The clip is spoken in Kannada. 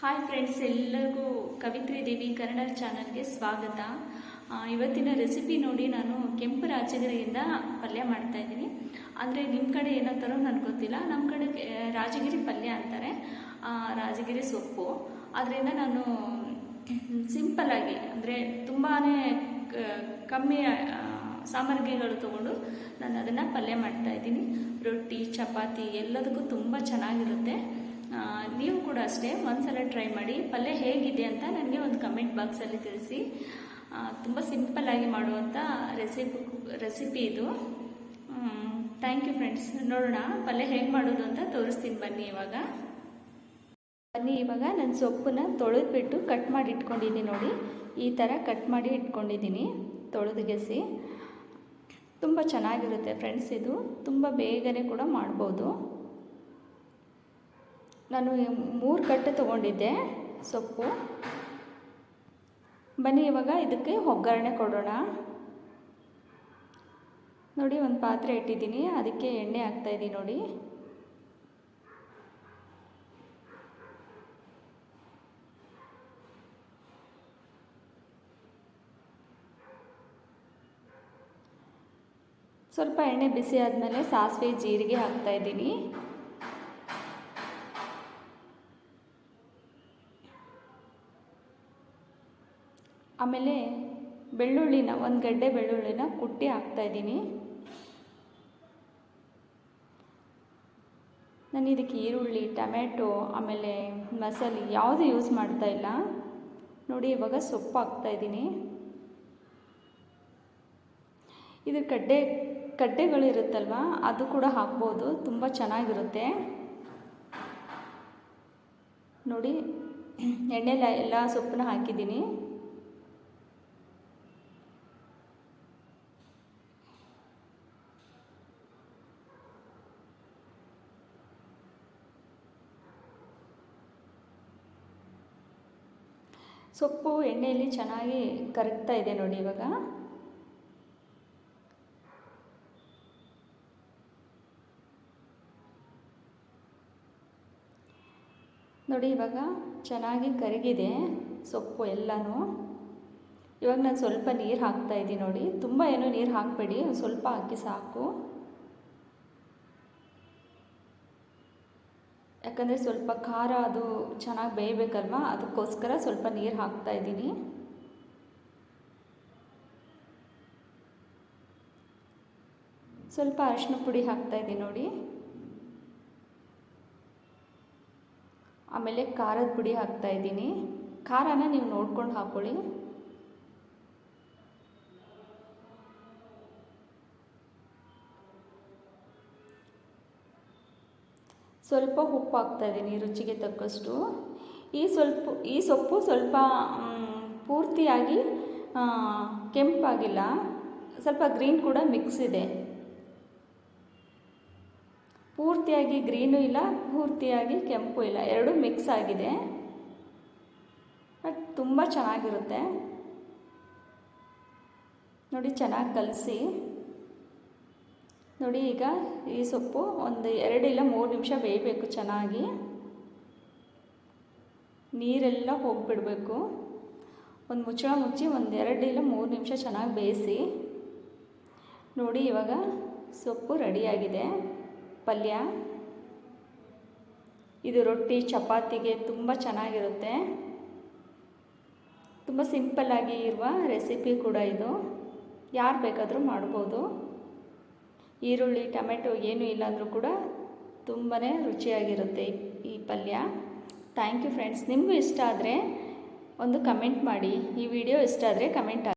ಹಾಯ್ ಫ್ರೆಂಡ್ಸ್ ಎಲ್ಲರಿಗೂ ಕವಿತ್ರಿ ದೇವಿ ಕನ್ನಡ ಚಾನಲ್ಗೆ ಸ್ವಾಗತ. ಇವತ್ತಿನ ರೆಸಿಪಿ ನೋಡಿ ನಾನು ಕೆಂಪು ರಾಜಗಿರಿಯಿಂದ ಪಲ್ಯ ಮಾಡ್ತಾ ಇದ್ದೀನಿ. ಅಂದರೆ ನಿಮ್ಮ ಕಡೆ ಏನಂತಾರೋ ನನಗೆ ಗೊತ್ತಿಲ್ಲ. ನಮ್ಮ ಕಡೆ ರಾಜಗಿರಿ ಪಲ್ಯ ಅಂತಾರೆ. ರಾಜಗಿರಿ ಸೊಪ್ಪು. ಅದರಿಂದ ನಾನು ಸಿಂಪಲ್ಲಾಗಿ ಅಂದರೆ ತುಂಬಾ ಕಮ್ಮಿ ಸಾಮಗ್ರಿಗಳು ತೊಗೊಂಡು ನಾನು ಅದನ್ನು ಪಲ್ಯ ಮಾಡ್ತಾ ಇದ್ದೀನಿ. ರೊಟ್ಟಿ, ಚಪಾತಿ ಎಲ್ಲದಕ್ಕೂ ತುಂಬ ಚೆನ್ನಾಗಿರುತ್ತೆ. ನೀವು ಕೂಡ ಅಷ್ಟೇ ಒಂದ್ಸಲ ಟ್ರೈ ಮಾಡಿ, ಪಲ್ಯ ಹೇಗಿದೆ ಅಂತ ನನಗೆ ಒಂದು ಕಮೆಂಟ್ ಬಾಕ್ಸಲ್ಲಿ ತಿಳಿಸಿ. ತುಂಬ ಸಿಂಪಲ್ಲಾಗಿ ಮಾಡುವಂಥ ರೆಸಿಪಿ ರೆಸಿಪಿ ಇದು. ಥ್ಯಾಂಕ್ ಯು ಫ್ರೆಂಡ್ಸ್ ನೋಡೋಣ, ಪಲ್ಯ ಹೇಗೆ ಮಾಡೋದು ಅಂತ ತೋರಿಸ್ತೀನಿ ಬನ್ನಿ ಇವಾಗ. ಬನ್ನಿ ಇವಾಗ ನಾನು ಸೊಪ್ಪನ್ನ ತೊಳೆದ್ಬಿಟ್ಟು ಕಟ್ ಮಾಡಿ ಇಟ್ಕೊಂಡಿದ್ದೀನಿ ನೋಡಿ. ಈ ಥರ ಕಟ್ ಮಾಡಿ ಇಟ್ಕೊಂಡಿದ್ದೀನಿ ತೊಳೆದುಗೆಸಿ ತುಂಬ ಚೆನ್ನಾಗಿರುತ್ತೆ ಫ್ರೆಂಡ್ಸ್ ಇದು. ತುಂಬ ಬೇಗನೆ ಕೂಡ ಮಾಡ್ಬೋದು. ನಾನು ಮೂರು ಕಟ್ಟೆ ತೊಗೊಂಡಿದ್ದೆ, ಸೊಪ್ಪು. ಬನ್ನಿ, ಇವಾಗ ಇದಕ್ಕೆ ಒಗ್ಗರಣೆ ಕೊಡೋಣ. ನೋಡಿ, ಒಂದು ಪಾತ್ರೆ ಇಟ್ಟಿದ್ದೀನಿ. ಅದಕ್ಕೆ ಎಣ್ಣೆ ಹಾಕ್ತಾಯಿದ್ದೀನಿ ನೋಡಿ. ಸ್ವಲ್ಪ ಎಣ್ಣೆ ಬಿಸಿ ಆದಮೇಲೆ ಸಾಸಿವೆ, ಜೀರಿಗೆ ಹಾಕ್ತಾಯಿದ್ದೀನಿ ಆಮೇಲೆ ಬೆಳ್ಳುಳ್ಳಿನ, ಒಂದು ಗಡ್ಡೆ ಬೆಳ್ಳುಳ್ಳಿನ ಕುಟ್ಟಿ ಹಾಕ್ತಾಯಿದ್ದೀನಿ ನಾನು ಇದಕ್ಕೆ ಈರುಳ್ಳಿ ಟೊಮೆಟೊ ಆಮೇಲೆ ಮಸಾಲೆ ಯಾವುದು ಯೂಸ್ ಮಾಡ್ತಾ ಇಲ್ಲ. ನೋಡಿ, ಇವಾಗ ಸೊಪ್ಪು ಹಾಕ್ತಾಯಿದ್ದೀನಿ ಇದು ಕಡ್ಡೆ ಕಡ್ಡೆಗಳಿರುತ್ತಲ್ವ ಅದು ಕೂಡ ಹಾಕ್ಬೋದು, ತುಂಬ ಚೆನ್ನಾಗಿರುತ್ತೆ. ನೋಡಿ ಎಣ್ಣೆಲ್ಲ ಎಲ್ಲ ಸೊಪ್ಪನ್ನ ಹಾಕಿದ್ದೀನಿ. ಸೊಪ್ಪು ಎಣ್ಣೆಯಲ್ಲಿ ಚೆನ್ನಾಗಿ ಕರಗ್ತಾ ಇದೆ ನೋಡಿ ಇವಾಗ. ನೋಡಿ ಇವಾಗ ಚೆನ್ನಾಗಿ ಕರಗಿದೆ ಸೊಪ್ಪು ಎಲ್ಲನೂ. ಇವಾಗ ನಾನು ಸ್ವಲ್ಪ ನೀರು ಹಾಕ್ತಾ ಇದ್ದೀನಿ ನೋಡಿ. ತುಂಬ ಏನೂ ನೀರು ಹಾಕಬೇಡಿ ಸ್ವಲ್ಪ ಹಾಕಿ ಸಾಕು. ಯಾಕಂದರೆ ಸ್ವಲ್ಪ ಖಾರ ಅದು ಚೆನ್ನಾಗಿ ಬೇಯಬೇಕಲ್ವ? ಅದಕ್ಕೋಸ್ಕರ ಸ್ವಲ್ಪ ನೀರು ಹಾಕ್ತಾ ಇದ್ದೀನಿ. ಸ್ವಲ್ಪ ಅರಿಶಿನ ಪುಡಿ ಹಾಕ್ತಾ ಇದ್ದೀನಿ ನೋಡಿ. ಆಮೇಲೆ ಖಾರದ ಪುಡಿ ಹಾಕ್ತಾ ಇದ್ದೀನಿ. ಖಾರನ ನೀವು ನೋಡ್ಕೊಂಡು ಹಾಕ್ಕೊಳ್ಳಿ ಸ್ವಲ್ಪ ಉಪ್ಪು ಹಾಕ್ತಾ ಇದ್ದೀನಿ ರುಚಿಗೆ ತಕ್ಕಷ್ಟು. ಈ ಸ್ವಲ್ಪ, ಈ ಸೊಪ್ಪು ಸ್ವಲ್ಪ ಪೂರ್ತಿಯಾಗಿ ಕೆಂಪಾಗಿಲ್ಲ, ಸ್ವಲ್ಪ ಗ್ರೀನ್ ಕೂಡ ಮಿಕ್ಸ್ ಇದೆ. ಪೂರ್ತಿಯಾಗಿ ಗ್ರೀನು ಇಲ್ಲ, ಪೂರ್ತಿಯಾಗಿ ಕೆಂಪು ಇಲ್ಲ, ಎರಡೂ ಮಿಕ್ಸ್ ಆಗಿದೆ. ಬಟ್ ತುಂಬ ಚೆನ್ನಾಗಿರುತ್ತೆ. ನೋಡಿ, ಚೆನ್ನಾಗಿ ಕಲಸಿ. ನೋಡಿ, ಈಗ ಈ ಸೊಪ್ಪು ಒಂದು ಎರಡು ಇಲ್ಲ ಮೂರು ನಿಮಿಷ ಬೇಯಬೇಕು ಚೆನ್ನಾಗಿ. ನೀರೆಲ್ಲ ಹೋಗಿಬಿಡಬೇಕು. ಒಂದು ಮುಚ್ಚಳ ಮುಚ್ಚಿ ಒಂದು ಎರಡು ಇಲ್ಲ ಮೂರು ನಿಮಿಷ ಚೆನ್ನಾಗಿ ಬೇಯಿಸಿ. ನೋಡಿ, ಇವಾಗ ಸೊಪ್ಪು ರೆಡಿಯಾಗಿದೆ. ಪಲ್ಯ. ಇದು ರೊಟ್ಟಿ, ಚಪಾತಿಗೆ ತುಂಬ ಚೆನ್ನಾಗಿರುತ್ತೆ. ತುಂಬ ಸಿಂಪಲ್ಲಾಗಿ ಇರುವ ರೆಸಿಪಿ ಕೂಡ ಇದು. ಯಾರು ಬೇಕಾದರೂ ಮಾಡ್ಬೋದು. ಈರುಳ್ಳಿ, ಟೊಮೆಟೊ ಏನೂ ಇಲ್ಲಾಂದರೂ ಕೂಡ ತುಂಬಾ ರುಚಿಯಾಗಿರುತ್ತೆ ಈ- ಪಲ್ಯ. ಥ್ಯಾಂಕ್ ಯು ಫ್ರೆಂಡ್ಸ್ ನಿಮಗೂ ಇಷ್ಟ ಆದರೆ ಒಂದು ಕಮೆಂಟ್ ಮಾಡಿ. ಈ ವಿಡಿಯೋ ಇಷ್ಟ ಆದರೆ ಕಮೆಂಟ್